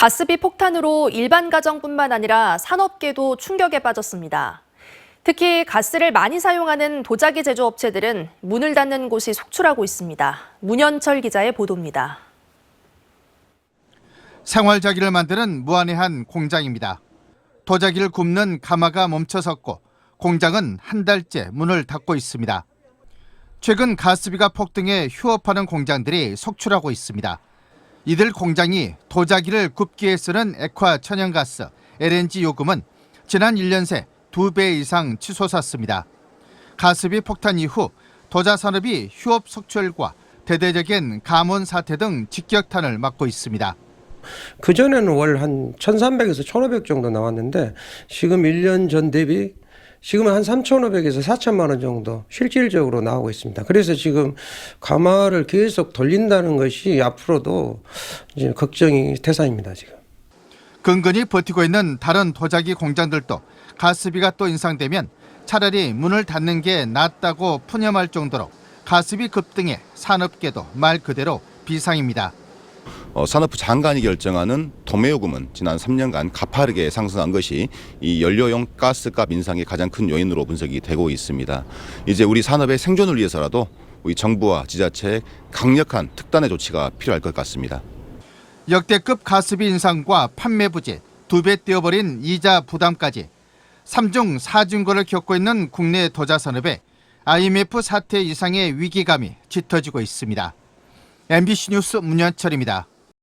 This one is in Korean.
가스비 폭탄으로 일반 가정뿐만 아니라 산업계도 충격에 빠졌습니다. 특히 가스를 많이 사용하는 도자기 제조업체들은 문을 닫는 곳이 속출하고 있습니다. 문현철 기자의 보도입니다. 생활자기를 만드는 무안의 한 공장입니다. 도자기를 굽는 가마가 멈춰섰고 공장은 한 달째 문을 닫고 있습니다. 최근 가스비가 폭등해 휴업하는 공장들이 속출하고 있습니다. 이들 공장이 도자기를 굽기에 쓰는 액화 천연가스 LNG 요금은 지난 1년 새 2배 이상 치솟았습니다. 가스비 폭탄 이후 도자 산업이 휴업 속출과 대대적인 가문 사태 등 직격탄을 맞고 있습니다. 그전에는 월 한 1,300에서 1,500 정도 나왔는데 지금 1년 전 대비 지금은 한 3,500에서 4천만 원 정도 실질적으로 나오고 있습니다. 그래서 지금 가마를 계속 돌린다는 것이 앞으로도 이제 걱정이 태산입니다, 지금. 근근히 버티고 있는 다른 도자기 공장들도 가스비가 또 인상되면 차라리 문을 닫는 게 낫다고 푸념할 정도로 가스비 급등에 산업계도 말 그대로 비상입니다. 어, 산업부 장관이 결정하는 도매요금은 지난 3년간 가파르게 상승한 것이 이 연료용 가스값 인상의 가장 큰 요인으로 분석이 되고 있습니다. 이제 우리 산업의 생존을 위해서라도 우리 정부와 지자체의 강력한 특단의 조치가 필요할 것 같습니다. 역대급 가스비 인상과 판매 부재, 두 배 뛰어버린 이자 부담까지 3중 4중고를 겪고 있는 국내 도자 산업에 IMF 사태 이상의 위기감이 짙어지고 있습니다. MBC 뉴스 문현철입니다.